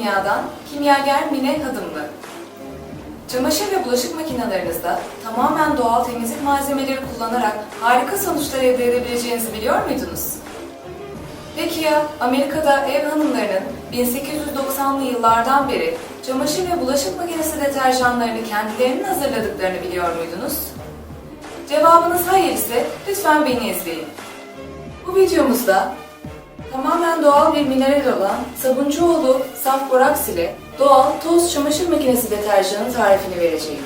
Kimya'dan kimyager Mine Hadımlı. Çamaşır ve bulaşık makinelerinizde tamamen doğal temizlik malzemeleri kullanarak harika sonuçlar elde edebileceğinizi biliyor muydunuz? Peki ya Amerika'da ev hanımlarının 1890'lı yıllardan beri çamaşır ve bulaşık makinesi deterjanlarını kendilerinin hazırladıklarını biliyor muydunuz? Cevabınız hayır ise lütfen beni izleyin. Bu videomuzda tamamen doğal bir mineral olan Sabuncuoğlu Saf Boraks ile doğal toz çamaşır makinesi deterjanı tarifini vereceğim.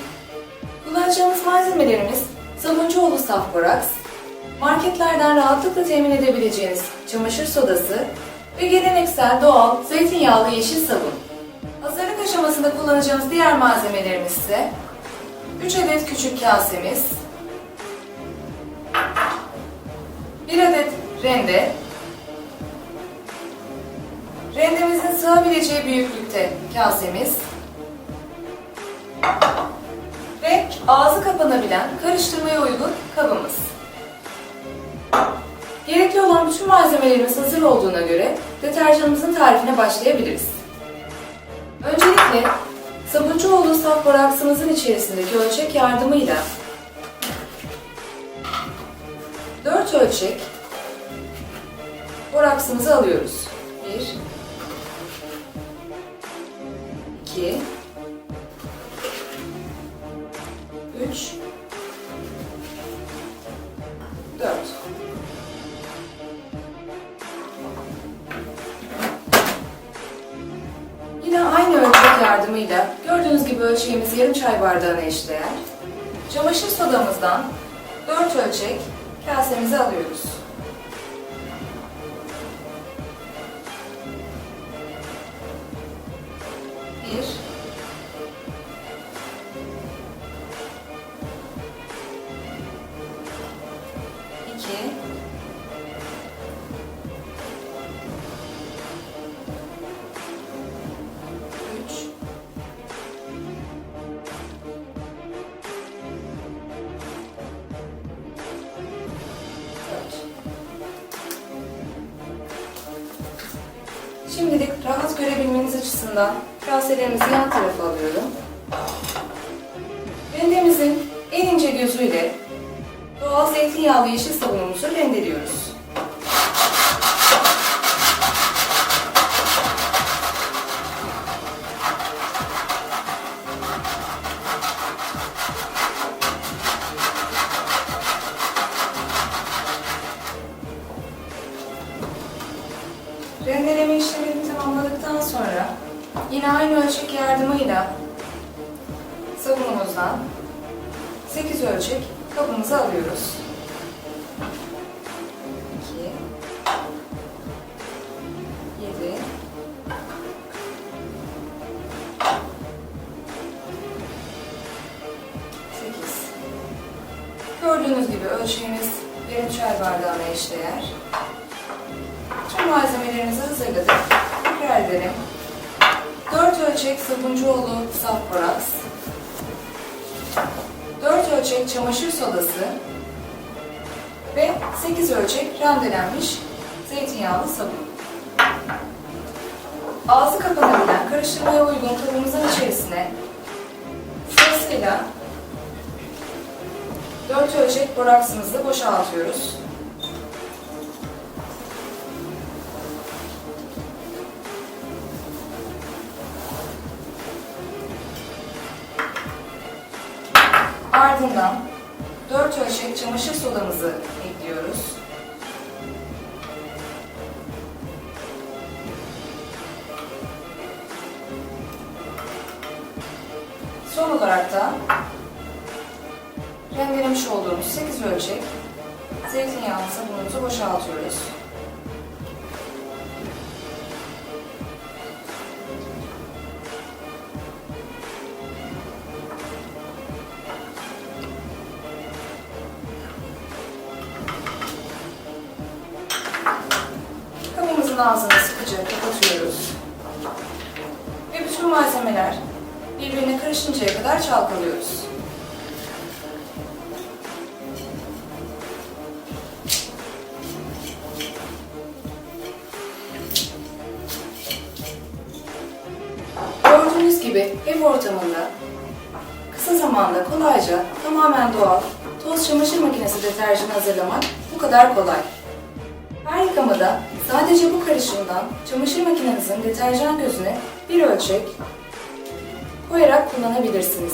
Kullanacağımız malzemelerimiz Sabuncuoğlu Saf Boraks, marketlerden rahatlıkla temin edebileceğiniz çamaşır sodası ve geleneksel doğal zeytinyağlı yeşil sabun. Hazırlık aşamasında kullanacağımız diğer malzemelerimiz ise 3 adet küçük kasemiz, 1 adet rende, rendemizin sığabileceği büyüklükte kasemiz ve ağzı kapanabilen karıştırmaya uygun kabımız. Gerekli olan bütün malzemelerimiz hazır olduğuna göre deterjanımızın tarifine başlayabiliriz. Öncelikle Sabuncuoğlu saf boraksımızın içerisindeki ölçek yardımıyla 4 ölçek boraksımızı alıyoruz. 1 2 3 4 Yine aynı ölçek yardımıyla gördüğünüz gibi ölçeğimiz yarım çay bardağına eşdeğer. Çamaşır sodamızdan 4 ölçek kasemizi alıyoruz. Bir, Şimdilik rahat görebilmeniz açısından kaselerimizi yan tarafa alıyorum. Rendemizin en ince gözüyle doğal zeytinyağlı yeşil sabunumuzu rendeliyoruz. Yine aynı ölçek yardımıyla sabunumuzdan 8 ölçek kabımızı alıyoruz. 2 7 8 Gördüğünüz gibi ölçeğimiz yarım çay bardağına eşdeğer. Tüm malzemelerimizi hazırladık. Tekrar edelim. 4 ölçek Sabuncuoğlu saf boraks. 4 ölçek çamaşır sodası ve 8 ölçek rendelenmiş zeytinyağlı sabun. Ağzı kapanabilen karıştırmaya uygun kabımızın içerisine sırasıyla 4 ölçek boraksımızı boşaltıyoruz. Ardından 4 ölçek çamaşır sodamızı ekliyoruz. Son olarak da rendelemiş olduğumuz 8 ölçek zeytinyağlı sabunumuzu boşaltıyoruz. Kabımızın ağzını sıkıca kapatıyoruz. Ve bütün malzemeler birbirine karışıncaya kadar çalkalıyoruz. gibi ev ortamında kısa zamanda kolayca tamamen doğal toz çamaşır makinesi deterjanı hazırlamak bu kadar kolay. Her yıkamada sadece bu karışımdan çamaşır makinenizin deterjan gözüne bir ölçek koyarak kullanabilirsiniz.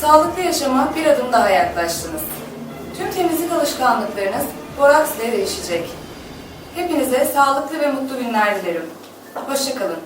Sağlıklı yaşama bir adım daha yaklaştınız. Tüm temizlik alışkanlıklarınız Borax ile değişecek. Hepinize sağlıklı ve mutlu günler dilerim. Hoşçakalın.